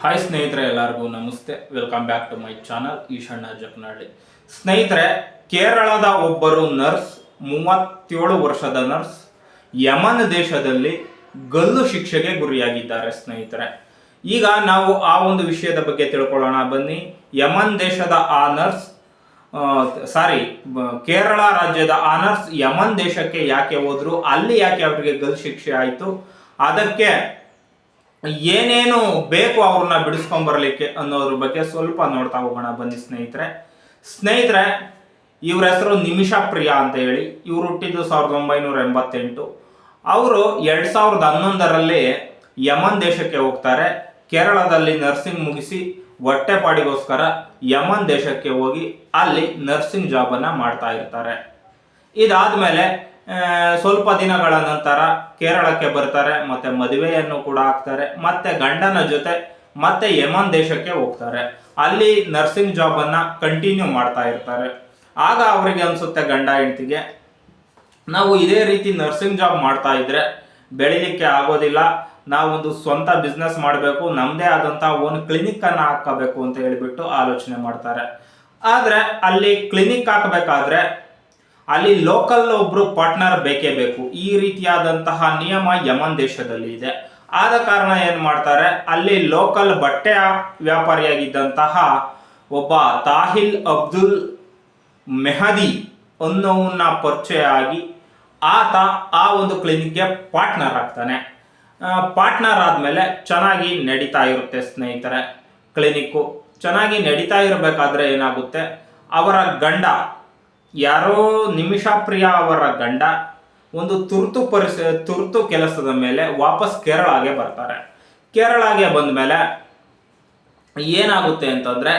Hi ಸ್ನೇಹಿತರೆ, ಎಲ್ಲರಿಗೂ ನಮಸ್ತೆ. Welcome back to my channel Eshanna Jaknahalli ಸ್ನೇಹಿತರೆ, ಕೇರಳದ ಒಬ್ಬರು ನರ್ಸ್, ಮೂವತ್ತೇಳು ವರ್ಷದ ನರ್ಸ್, ಯಮನ್ ದೇಶದಲ್ಲಿ ಗಲ್ಲು ಶಿಕ್ಷೆಗೆ ಗುರಿಯಾಗಿದ್ದಾರೆ ಸ್ನೇಹಿತರೆ. ಈಗ ನಾವು ಆ ಒಂದು ವಿಷಯದ ಬಗ್ಗೆ ತಿಳ್ಕೊಳ್ಳೋಣ. ಬನ್ನಿ, ಯಮನ್ ದೇಶದ ಆ ನರ್ಸ್ ಸಾರಿ ಕೇರಳ ರಾಜ್ಯದ ಆ ನರ್ಸ್ ಯಮನ್ ದೇಶಕ್ಕೆ ಯಾಕೆ ಹೋದ್ರು, ಅಲ್ಲಿ ಯಾಕೆ ಅವರಿಗೆ ಗಲ್ಲು ಶಿಕ್ಷೆ ಆಯಿತು, ಅದಕ್ಕೆ ಏನೇನು ಬೇಕು ಅವ್ರನ್ನ ಬಿಡಿಸ್ಕೊಂಡ್ ಬರ್ಲಿಕ್ಕೆ ಅನ್ನೋದ್ರ ಬಗ್ಗೆ ಸ್ವಲ್ಪ ನೋಡ್ತಾ ಹೋಗೋಣ ಬನ್ನಿ ಸ್ನೇಹಿತರೆ. ಸ್ನೇಹಿತರೆ ಇವ್ರ ಹೆಸರು ನಿಮಿಷಾ ಪ್ರಿಯಾ ಅಂತ ಹೇಳಿ. ಇವ್ರು ಹುಟ್ಟಿದ್ದು ಸಾವಿರದ ಒಂಬೈನೂರ ಎಂಬತ್ತೆಂಟು. ಅವರು ಎರಡ್ ಸಾವಿರದ ಹನ್ನೊಂದರಲ್ಲಿ ಯಮನ್ ದೇಶಕ್ಕೆ ಹೋಗ್ತಾರೆ. ಕೇರಳದಲ್ಲಿ ನರ್ಸಿಂಗ್ ಮುಗಿಸಿ ಹೊಟ್ಟೆಪಾಡಿಗೋಸ್ಕರ ಯಮನ್ ದೇಶಕ್ಕೆ ಹೋಗಿ ಅಲ್ಲಿ ನರ್ಸಿಂಗ್ ಜಾಬನ್ನು ಮಾಡ್ತಾ ಇರ್ತಾರೆ. ಇದಾದ್ಮೇಲೆ ಆ, ಸ್ವಲ್ಪ ದಿನಗಳ ನಂತರ ಕೇರಳಕ್ಕೆ ಬರ್ತಾರೆ, ಮತ್ತೆ ಮದುವೆಯನ್ನು ಕೂಡ ಆಗ್ತಾರೆ, ಮತ್ತೆ ಗಂಡನ ಜೊತೆ, ಮತ್ತೆ ಯಮನ್ ದೇಶಕ್ಕೆ ಹೋಗ್ತಾರೆ. ಅಲ್ಲಿ ನರ್ಸಿಂಗ್ ಜಾಬ್ ಅನ್ನ ಕಂಟಿನ್ಯೂ ಮಾಡ್ತಾ ಇರ್ತಾರೆ. ಆಗ ಅವರಿಗೆ ಅನ್ಸುತ್ತೆ, ಗಂಡ ಹೆಂಡತಿಗೆ, ನಾವು ಇದೇ ರೀತಿ ನರ್ಸಿಂಗ್ ಜಾಬ್ ಮಾಡ್ತಾ ಇದ್ರೆ ಬೆಳಿಲಿಕ್ಕೆ ಆಗೋದಿಲ್ಲ, ನಾವೊಂದು ಸ್ವಂತ ಬಿಸ್ನೆಸ್ ಮಾಡಬೇಕು ನಮ್ಮದೇ ಆದಂಥ ಒಂದು ಕ್ಲಿನಿಕ್ ಅನ್ನ ಹಾಕಬೇಕು ಅಂತ ಹೇಳಿಬಿಟ್ಟು ಆಲೋಚನೆ ಮಾಡ್ತಾರೆ. ಆದ್ರೆ ಅಲ್ಲಿ ಕ್ಲಿನಿಕ್ ಹಾಕಬೇಕಾದ್ರೆ ಅಲ್ಲಿ ಲೋಕಲ್ ಒಬ್ರು ಪಾರ್ಟ್ನರ್ ಬೇಕೇ ಬೇಕು. ಈ ರೀತಿಯಾದಂತಹ ನಿಯಮ ಯಮನ್ ದೇಶದಲ್ಲಿ ಇದೆ. ಆದ ಕಾರಣ ಏನು ಮಾಡ್ತಾರೆ? ಅಲ್ಲಿ ಲೋಕಲ್ ಬಟ್ಟೆಯ ವ್ಯಾಪಾರಿಯಾಗಿದ್ದಂತಹ ಒಬ್ಬ ತಾಹಿಲ್ ಅಬ್ದುಲ್ ಮೆಹದಿ ಅನ್ನೋವನ್ನ ಪರಿಚಯ ಆಗಿ ಆತ ಆ ಒಂದು ಕ್ಲಿನಿಕ್ಗೆ ಪಾರ್ಟ್ನರ್ ಆಗ್ತಾನೆ. ಪಾರ್ಟ್ನರ್ ಆದಮೇಲೆ ಚೆನ್ನಾಗಿ ನಡೀತಾ ಇರುತ್ತೆ ಸ್ನೇಹಿತರೆ ಕ್ಲಿನಿಕ್ಕು ಚೆನ್ನಾಗಿ ನಡೀತಾ ಇರಬೇಕಾದ್ರೆ ಏನಾಗುತ್ತೆ? ಅವರ ಗಂಡ ಯಾರೋ ನಿಮಿಷಾ ಪ್ರಿಯಾ ಅವರ ಗಂಡ ಒಂದು ತುರ್ತು ಪರಿಸ, ತುರ್ತು ಕೆಲಸದ ಮೇಲೆ ವಾಪಸ್ ಕೇರಳಗೆ ಬರ್ತಾರೆ. ಕೇರಳಗೆ ಬಂದ ಮೇಲೆ ಏನಾಗುತ್ತೆ ಅಂತಂದ್ರೆ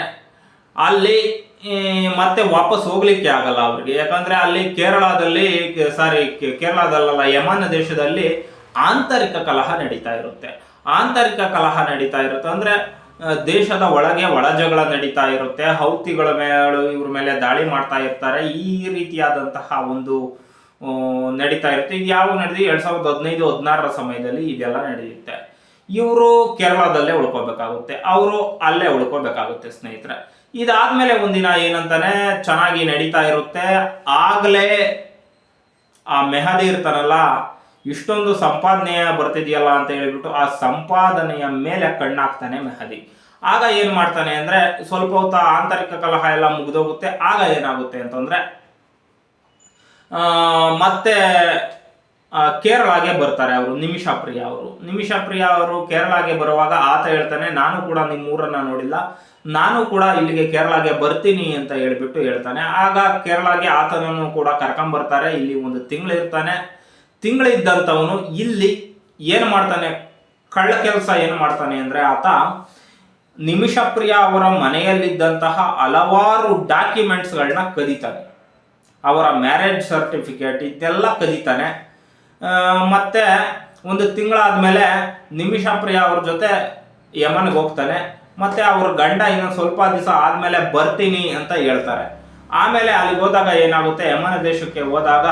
ಅಲ್ಲಿ ಮತ್ತೆ ವಾಪಸ್ ಹೋಗ್ಲಿಕ್ಕೆ ಆಗಲ್ಲ ಅವ್ರಿಗೆ. ಯಾಕಂದ್ರೆ ಅಲ್ಲಿ ಕೇರಳದಲ್ಲಿ ಸಾರಿ ಕೇರಳದಲ್ಲ ಯಮನ ದೇಶದಲ್ಲಿ ಆಂತರಿಕ ಕಲಹ ನಡೀತಾ ಇರುತ್ತೆ. ಆಂತರಿಕ ಕಲಹ ನಡೀತಾ ಇರುತ್ತೆ ಅಂದ್ರೆ ದೇಶದ ಒಳಗೆ ಒಳಜಗಳ ನಡೀತಾ ಇರುತ್ತೆ, ಹೌತಿಗಳ ಮೇಲೆ ಇವ್ರ ಮೇಲೆ ದಾಳಿ ಮಾಡ್ತಾ ಇರ್ತಾರೆ. ಈ ರೀತಿಯಾದಂತಹ ಒಂದು ನಡೀತಾ ಇರುತ್ತೆ. ಇದು ಯಾವ ನಡೆದಿ ಎರಡ್ ಸಾವಿರದ ಹದಿನೈದು, ಹದಿನಾರರ ಸಮಯದಲ್ಲಿ ಇದೆಲ್ಲ ನಡೆಯುತ್ತೆ. ಇವರು ಕೇರಳದಲ್ಲೇ ಉಳ್ಕೋಬೇಕಾಗುತ್ತೆ. ಅವರು ಅಲ್ಲೇ ಉಳ್ಕೋಬೇಕಾಗುತ್ತೆ, ಸ್ನೇಹಿತರೆ. ಇದಾದ್ಮೇಲೆ ಒಂದಿನ ಏನಂತಾನೆ, ಚೆನ್ನಾಗಿ ನಡೀತಾ ಇರುತ್ತೆ. ಆಗ್ಲೇ ಆ ಮೆಹದಿ ಇರ್ತಾನಲ್ಲ ಇಷ್ಟೊಂದು ಸಂಪಾದನೆಯ ಬರ್ತಿದೆಯಲ್ಲ ಅಂತ ಹೇಳಿಬಿಟ್ಟು ಆ ಸಂಪಾದನೆಯ ಮೇಲೆ ಕಣ್ಣಾಕ್ತಾನೆ ಮೆಹದಿ. ಆಗ ಏನು ಮಾಡ್ತಾನೆ ಅಂದ್ರೆ ಸ್ವಲ್ಪ ಹೊತ್ತು ಆಂತರಿಕ ಕಲಹ ಎಲ್ಲ ಮುಗಿದೋಗುತ್ತೆ, ಆಗ ಏನಾಗುತ್ತೆ ಅಂತಂದ್ರೆ ಮತ್ತೆ ಕೇರಳಗೆ ಬರ್ತಾರೆ ಅವರು, ನಿಮಿಷಾ ಪ್ರಿಯ ಅವರು. ನಿಮಿಷಾ ಪ್ರಿಯ ಅವರು ಕೇರಳಗೆ ಬರುವಾಗ ಆತ ಹೇಳ್ತಾನೆ, ನಾನು ಕೂಡ ನಿಮ್ಮ ಊರನ್ನ ನೋಡಿಲ್ಲ. ನಾನು ಕೂಡ ಇಲ್ಲಿಗೆ ಕೇರಳಗೆ ಬರ್ತೀನಿ ಅಂತ ಹೇಳ್ಬಿಟ್ಟು ಹೇಳ್ತಾನೆ. ಆಗ ಕೇರಳಗೆ ಆತನನ್ನು ಕೂಡ ಕರ್ಕೊಂಬರ್ತಾರೆ. ಇಲ್ಲಿ ಒಂದು ತಿಂಗಳು ಇರ್ತಾನೆ. ತಿಂಗಳಿದ್ದಂಥವನು ಇಲ್ಲಿ ಏನು ಮಾಡ್ತಾನೆ? ಕಳ್ಳ ಕೆಲಸ ಏನು ಮಾಡ್ತಾನೆ ಅಂದರೆ ಆತ ನಿಮಿಷಪ್ರಿಯ ಅವರ ಮನೆಯಲ್ಲಿದ್ದಂತಹ ಹಲವಾರು ಡಾಕ್ಯುಮೆಂಟ್ಸ್ಗಳನ್ನ ಕದೀತಾನೆ ಅವರ ಮ್ಯಾರೇಜ್ ಸರ್ಟಿಫಿಕೇಟ್ ಇದೆಲ್ಲ ಕದೀತಾನೆ ಮತ್ತೆ ಒಂದು ತಿಂಗಳಾದ್ಮೇಲೆ ನಿಮಿಷ ಪ್ರಿಯ ಅವ್ರ ಜೊತೆ ಯಮನ್ಗೆ ಹೋಗ್ತಾನೆ. ಮತ್ತೆ ಅವ್ರ ಗಂಡ ಇನ್ನೊಂದು ಸ್ವಲ್ಪ ದಿವಸ ಆದಮೇಲೆ ಬರ್ತೀನಿ ಅಂತ ಹೇಳ್ತಾರೆ. ಆಮೇಲೆ ಅಲ್ಲಿಗೆ ಹೋದಾಗ ಏನಾಗುತ್ತೆ? ಯಮನ ದೇಶಕ್ಕೆ ಹೋದಾಗ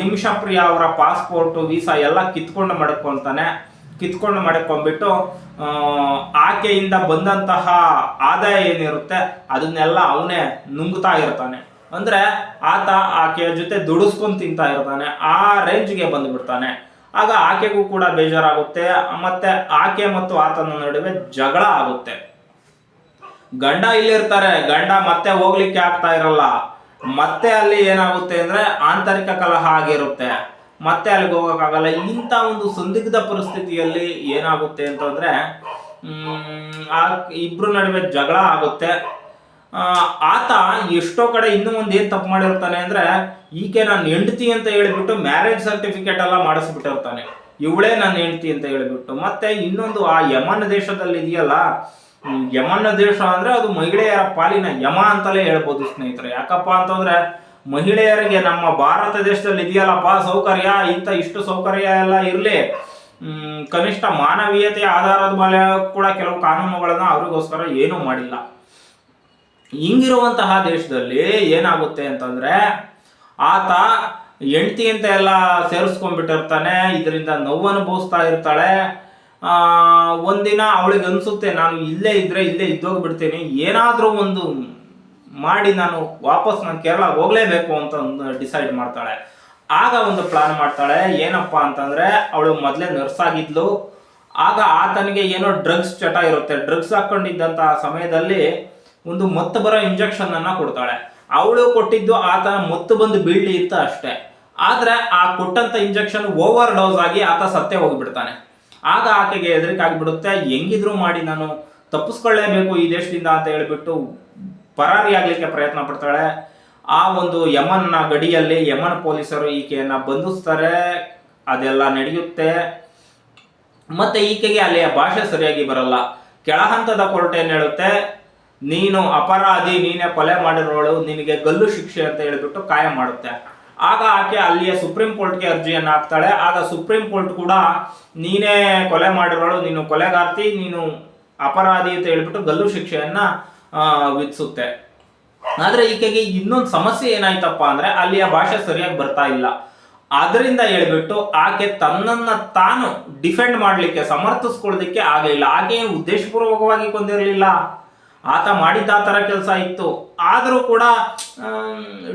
ನಿಮಿಷ ಪ್ರಿಯ ಅವರ ಪಾಸ್ಪೋರ್ಟ್ ವೀಸಾ ಎಲ್ಲ ಕಿತ್ಕೊಂಡು ಮಡ್ಕೊಳ್ತಾನೆ ಕಿತ್ಕೊಂಡು ಮಡ್ಕೊಂಡ್ಬಿಟ್ಟು ಆಕೆಯಿಂದ ಬಂದಂತಹ ಆದಾಯ ಏನಿರುತ್ತೆ, ಅದನ್ನೆಲ್ಲ ಅವನೇ ನುಂಗ್ತಾ ಇರ್ತಾನೆ. ಅಂದ್ರೆ ಆತ ಆಕೆಯ ಜೊತೆ ದುಡಿಸ್ಕೊಂಡು ತಿಂತಾ ಇರ್ತಾನೆ. ಆ ರೇಂಜ್ಗೆ ಬಂದುಬಿಡ್ತಾನೆ. ಆಗ ಆಕೆಗೂ ಕೂಡ ಬೇಜಾರಾಗುತ್ತೆ. ಮತ್ತೆ ಆಕೆ ಮತ್ತು ಆತನ ನಡುವೆ ಜಗಳ ಆಗುತ್ತೆ. ಗಂಡ ಇಲ್ಲಿರ್ತಾರೆ. ಗಂಡ ಮತ್ತೆ ಹೋಗ್ಲಿಕ್ಕೆ ಆಗ್ತಾ ಇರಲ್ಲ. ಮತ್ತೆ ಅಲ್ಲಿ ಏನಾಗುತ್ತೆ ಅಂದ್ರೆ ಆಂತರಿಕ ಕಲಹ ಆಗಿರುತ್ತೆ. ಮತ್ತೆ ಅಲ್ಲಿಗೆ ಹೋಗೋಕ್ಕಾಗಲ್ಲ. ಇಂಥ ಒಂದು ಸಂದಿಗ್ಧ ಪರಿಸ್ಥಿತಿಯಲ್ಲಿ ಏನಾಗುತ್ತೆ ಅಂತಂದ್ರೆ ಆ ಇಬ್ರು ನಡುವೆ ಜಗಳ ಆಗುತ್ತೆ. ಆತ ಎಷ್ಟೋ ಕಡೆ ಇನ್ನೂ ಒಂದು ಏನು ತಪ್ಪು ಮಾಡಿರ್ತಾನೆ ಅಂದ್ರೆ, ಈಕೆ ನಾನು ಹೆಂಡತಿ ಅಂತ ಹೇಳಿಬಿಟ್ಟು ಮ್ಯಾರೇಜ್ ಸರ್ಟಿಫಿಕೇಟ್ ಎಲ್ಲ ಮಾಡಿಸ್ಬಿಟ್ಟಿರ್ತಾನೆ. ಇವಳೇ ನನ್ನ ಹೆಂಡತಿ ಅಂತ ಹೇಳಿಬಿಟ್ಟು. ಮತ್ತೆ ಇನ್ನೊಂದು ಆ ಯಮನ್ ದೇಶದಲ್ಲಿ ಇದೆಯಲ್ಲ ಯಮನ್ ದೇಶ ಅಂದ್ರೆ ಅದು ಮಹಿಳೆಯರ ಪಾಲಿನ ಯಮ ಅಂತಲೇ ಹೇಳ್ಬೋದು ಸ್ನೇಹಿತರೆ. ಯಾಕಪ್ಪ ಅಂತಂದ್ರೆ ಮಹಿಳೆಯರಿಗೆ ನಮ್ಮ ಭಾರತ ದೇಶದಲ್ಲಿ ಇದೆಯಲ್ಲಪ್ಪ ಸೌಕರ್ಯ? ಇಂಥ ಇಷ್ಟು ಸೌಕರ್ಯ ಎಲ್ಲ ಇರಲಿ. ಕನಿಷ್ಠ ಮಾನವೀಯತೆಯ ಆಧಾರದ ಮೇಲೆ ಕೂಡ ಕೆಲವು ಕಾನೂನುಗಳನ್ನ ಅವರಿಗೋಸ್ಕರ ಏನೂ ಮಾಡಿಲ್ಲ. ಹಿಂಗಿರುವಂತಹ ದೇಶದಲ್ಲಿ ಏನಾಗುತ್ತೆ ಅಂತಂದ್ರೆ ಆತ ಹೆಂಡತಿ ಅಂತ ಎಲ್ಲ ಸೇರಿಸ್ಕೊಂಡ್ಬಿಟ್ಟಿರ್ತಾನೆ, ಇದರಿಂದ ನೋವು ಅನುಭವಿಸ್ತಾ ಇರ್ತಾಳೆ. ಒಂದಿನ ಅವಳಿಗೆ ಅನ್ಸುತ್ತೆ, ನಾನು ಇಲ್ಲೇ ಇದ್ರೆ ಇಲ್ಲೇ ಇದ್ದೋಗ್ಬಿಡ್ತೇನೆ. ಏನಾದರೂ ಒಂದು ಮಾಡಿ ನಾನು ವಾಪಸ್ ನಾನು ಕೇರಳ ಹೋಗಲೇಬೇಕು ಅಂತ ಒಂದು ಡಿಸೈಡ್ ಮಾಡ್ತಾಳೆ. ಆಗ ಒಂದು ಪ್ಲಾನ್ ಮಾಡ್ತಾಳೆ, ಏನಪ್ಪ ಅಂತಂದ್ರೆ ಅವಳು ಮೊದಲೇ ನರ್ಸ್ ಆಗಿದ್ಲು. ಆಗ ಆತನಿಗೆ ಏನೋ ಡ್ರಗ್ಸ್ ಚಟ ಇರುತ್ತೆ. ಡ್ರಗ್ಸ್ ಹಾಕೊಂಡಿದ್ದಂತ ಸಮಯದಲ್ಲಿ ಒಂದು ಮತ್ತು ಬರೋ ಇಂಜೆಕ್ಷನ್ ಅನ್ನ ಕೊಡ್ತಾಳೆ. ಅವಳು ಕೊಟ್ಟಿದ್ದು ಆತನ ಮತ್ತು ಬಂದು ಬೀಳ್ಲಿ ಇತ್ತ ಅಷ್ಟೇ. ಆದ್ರೆ ಆ ಕೊಟ್ಟಂತ ಇಂಜೆಕ್ಷನ್ ಓವರ್ ಡೋಸ್ ಆಗಿ ಆತ ಸತ್ತೇ ಹೋಗ್ಬಿಡ್ತಾನೆ. ಆಗ ಆಕೆಗೆ ಹೆದರಿಕೆ ಆಗಿಬಿಡುತ್ತೆ ಹೆಂಗಿದ್ರು ಮಾಡಿ ನಾನು ತಪ್ಪಿಸ್ಕೊಳ್ಳೇಬೇಕು ಈ ದೇಶದಿಂದ ಅಂತ ಹೇಳಿಬಿಟ್ಟು ಪರಾರಿ ಆಗಲಿಕ್ಕೆ ಪ್ರಯತ್ನ ಪಡ್ತಾಳೆ. ಆ ಒಂದು ಯಮನ್ನ ಗಡಿಯಲ್ಲಿ ಯಮನ್ ಪೊಲೀಸರು ಈಕೆಯನ್ನ ಬಂಧಿಸ್ತಾರೆ. ಅದೆಲ್ಲ ನಡೆಯುತ್ತೆ. ಮತ್ತೆ ಈಕೆಗೆ ಅಲ್ಲಿಯ ಭಾಷೆ ಸರಿಯಾಗಿ ಬರಲ್ಲ. ಕೆಳಹಂತದ ಕೋರ್ಟ್ ಏನ್ ಹೇಳುತ್ತೆ? ನೀನು ಅಪರಾಧಿ, ನೀನೇ ಕೊಲೆ ಮಾಡಿರೋಳು, ನಿನಗೆ ಗಲ್ಲು ಶಿಕ್ಷೆ ಅಂತ ಹೇಳಿಬಿಟ್ಟು ಕಾಯಂ ಮಾಡುತ್ತೆ. ಆಗ ಆಕೆ ಅಲ್ಲಿಯ ಸುಪ್ರೀಂ ಕೋರ್ಟ್ಗೆ ಅರ್ಜಿಯನ್ನು ಹಾಕ್ತಾಳೆ ಆಗ ಸುಪ್ರೀಂ ಕೋರ್ಟ್ ಕೂಡ, ನೀನೇ ಕೊಲೆ ಮಾಡಿರೋಳು, ನೀನು ಕೊಲೆಗಾರ್ತಿ, ನೀನು ಅಪರಾಧಿ ಅಂತ ಹೇಳ್ಬಿಟ್ಟು ಗಲ್ಲು ಶಿಕ್ಷೆಯನ್ನ ವಿಧಿಸುತ್ತೆ. ಆದರೆ ಈಕೆಗೆ ಇನ್ನೊಂದು ಸಮಸ್ಯೆ ಏನಾಯ್ತಪ್ಪ ಅಂದ್ರೆ, ಅಲ್ಲಿಯ ಭಾಷೆ ಸರಿಯಾಗಿ ಬರ್ತಾ ಇಲ್ಲ. ಅದರಿಂದ ಹೇಳ್ಬಿಟ್ಟು ಆಕೆ ತನ್ನನ್ನ ತಾನು ಡಿಫೆಂಡ್ ಮಾಡ್ಲಿಕ್ಕೆ, ಸಮರ್ಥಿಸ್ಕೊಳ್ಳೋದಕ್ಕೆ ಆಗಲಿಲ್ಲ. ಆಕೆ ಉದ್ದೇಶಪೂರ್ವಕವಾಗಿ ಕೊಂದಿರಲಿಲ್ಲ? ಆತ ಮಾಡಿದ್ದ ಆ ಥರ ಕೆಲಸ ಇತ್ತು. ಆದರೂ ಕೂಡ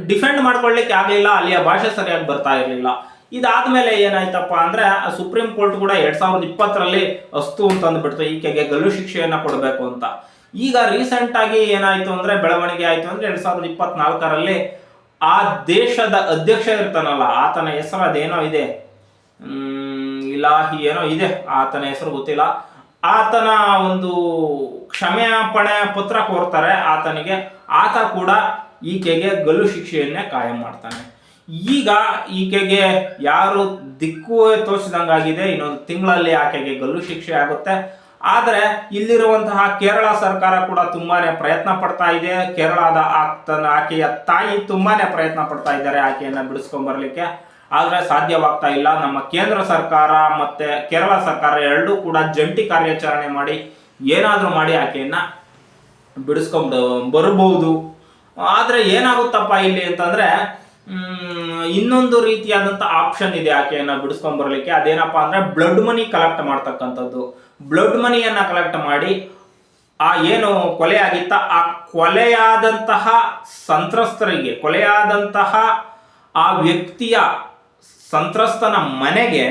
ಡಿಫೆಂಡ್ ಮಾಡ್ಕೊಳ್ಳಿಕ್ಕೆ ಆಗಲಿಲ್ಲ, ಅಲ್ಲಿಯ ಭಾಷೆ ಸರಿಯಾಗಿ ಬರ್ತಾ ಇರಲಿಲ್ಲ. ಇದಾದ್ಮೇಲೆ ಏನಾಯ್ತಪ್ಪ ಅಂದ್ರೆ ಸುಪ್ರೀಂ ಕೋರ್ಟ್ ಕೂಡ ಎರಡು ಸಾವಿರದ ಇಪ್ಪತ್ತರಲ್ಲಿ ಅಸ್ತು ಅಂತ ಅಂದ್ಬಿಡ್ತು. ಈಕೆಗೆ ಗಲ್ಲು ಶಿಕ್ಷೆಯನ್ನು ಕೊಡಬೇಕು ಅಂತ. ಈಗ ರೀಸೆಂಟ್ ಆಗಿ ಏನಾಯ್ತು ಅಂದ್ರೆ, ಬೆಳವಣಿಗೆ ಆಯ್ತು ಅಂದ್ರೆ, ಎರಡು ಸಾವಿರದ ಇಪ್ಪತ್ನಾಲ್ಕರಲ್ಲಿ ಆ ದೇಶದ ಅಧ್ಯಕ್ಷ ಇರ್ತಾನಲ್ಲ, ಆತನ ಹೆಸರು ಅದೇನೋ ಇದೆ. ಇಲಾಹಿ ಏನೋ ಇದೆ. ಆತನ ಹೆಸರು ಗೊತ್ತಿಲ್ಲ. ಆತನ ಒಂದು ಕ್ಷಮೆಯಾಪಣೆ ಪತ್ರ ಕೋರ್ತಾರೆ, ಆತನಿಗೆ ಆತ ಕೂಡ ಈಕೆಗೆ ಗಲ್ಲು ಶಿಕ್ಷೆಯನ್ನೇ ಕಾಯಂ ಮಾಡ್ತಾನೆ. ಈಗ ಈಕೆಗೆ ಯಾರು ದಿಕ್ಕು ತೋರಿಸಿದಂಗಾಗಿದೆ, ಇನ್ನೊಂದು ತಿಂಗಳಲ್ಲಿ ಆಕೆಗೆ ಗಲ್ಲು ಶಿಕ್ಷೆ ಆಗುತ್ತೆ. ಆದರೆ ಇಲ್ಲಿರುವಂತಹ ಕೇರಳ ಸರ್ಕಾರ ಕೂಡ ತುಂಬಾನೇ ಪ್ರಯತ್ನ ಪಡ್ತಾ ಇದೆ. ಕೇರಳದ ಆತನ ಆಕೆಯ ತಾಯಿ ತುಂಬಾನೇ ಪ್ರಯತ್ನ ಪಡ್ತಾ ಇದ್ದಾರೆ ಆಕೆಯನ್ನು ಬಿಡಿಸ್ಕೊಂಡ್ ಬರ್ಲಿಕ್ಕೆ. ಆದ್ರೆ ಸಾಧ್ಯವಾಗ್ತಾ ಇಲ್ಲ. ನಮ್ಮ ಕೇಂದ್ರ ಸರ್ಕಾರ ಮತ್ತೆ ಕೇರಳ ಸರ್ಕಾರ ಎರಡೂ ಕೂಡ ಜಂಟಿ ಕಾರ್ಯಾಚರಣೆ ಮಾಡಿ ಏನಾದರೂ ಮಾಡಿ ಆಕೆಯನ್ನು ಬಿಡಿಸ್ಕೊಂಡು ಬರಬಹುದು ಆದರೆ ಏನಾಗುತ್ತಪ್ಪ ಇಲ್ಲಿ ಅಂತಂದ್ರೆ ಇನ್ನೊಂದು ರೀತಿಯಾದಂಥ ಆಪ್ಷನ್ ಇದೆ ಆಕೆಯನ್ನು ಬಿಡಿಸ್ಕೊಂಡು ಬರಲಿಕ್ಕೆ. ಅದೇನಪ್ಪ ಅಂದ್ರೆ ಬ್ಲಡ್ ಮನಿ ಕಲೆಕ್ಟ್ ಮಾಡ್ತಕ್ಕಂಥದ್ದು. ಬ್ಲಡ್ ಮನಿಯನ್ನ ಕಲೆಕ್ಟ್ ಮಾಡಿ ಆ ಏನು ಕೊಲೆ ಆಗಿತ್ತ, ಆ ಕೊಲೆಯಾದಂತಹ ಸಂತ್ರಸ್ತರಿಗೆ, ಕೊಲೆಯಾದಂತಹ ಆ ವ್ಯಕ್ತಿಯ ಸಂತ್ರಸ್ತನ ಮನೆಗೆ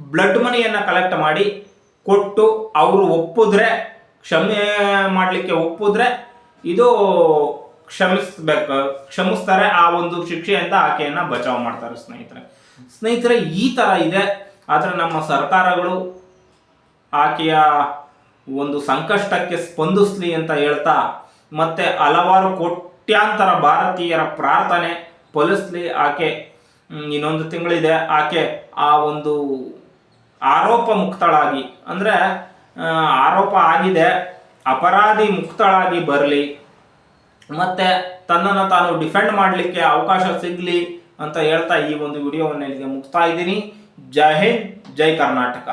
ಬ್ಲಡ್ ಮನಿಯನ್ನು ಕಲೆಕ್ಟ್ ಮಾಡಿ ಕೊಟ್ಟು ಅವರು ಒಪ್ಪಿದ್ರೆ, ಕ್ಷಮೆ ಮಾಡಲಿಕ್ಕೆ ಒಪ್ಪಿದ್ರೆ ಇದು ಕ್ಷಮಿಸ್ಬೇಕು, ಕ್ಷಮಿಸ್ತಾರೆ ಆ ಒಂದು ಶಿಕ್ಷೆಯಿಂದ ಆಕೆಯನ್ನು ಬಚಾವ್ ಮಾಡ್ತಾರೆ ಸ್ನೇಹಿತರೆ. ಸ್ನೇಹಿತರೆ, ಈ ಥರ ಇದೆ. ಆದರೆ ನಮ್ಮ ಸರ್ಕಾರಗಳು ಆಕೆಯ ಒಂದು ಸಂಕಷ್ಟಕ್ಕೆ ಸ್ಪಂದಿಸಲಿ ಅಂತ ಹೇಳ್ತಾ ಮತ್ತೆ ಹಲವಾರು ಕೋಟ್ಯಾಂತರ ಭಾರತೀಯರ ಪ್ರಾರ್ಥನೆ ಫಲಿಸ್ಲಿ ಆಕೆ ಇನ್ನೊಂದು ತಿಂಗಳಿದೆ. ಆಕೆ ಆ ಒಂದು ಆರೋಪ ಮುಕ್ತಳಾಗಿ, ಅಂದ್ರೆ ಆರೋಪ ಆಗಿದೆ. ಅಪರಾಧಿ ಮುಕ್ತಳಾಗಿ ಬರಲಿ, ಮತ್ತೆ ತನ್ನನ್ನು ತಾನು ಡಿಫೆಂಡ್ ಮಾಡಲಿಕ್ಕೆ ಅವಕಾಶ ಸಿಗಲಿ ಅಂತ ಹೇಳ್ತಾ ಈ ಒಂದು ವಿಡಿಯೋವನ್ನು ಇಲ್ಲಿಗೆ ಮುಗಿಸ್ತಾ ಇದ್ದೀನಿ. ಜೈ ಹಿಂದ್, ಜೈ ಕರ್ನಾಟಕ.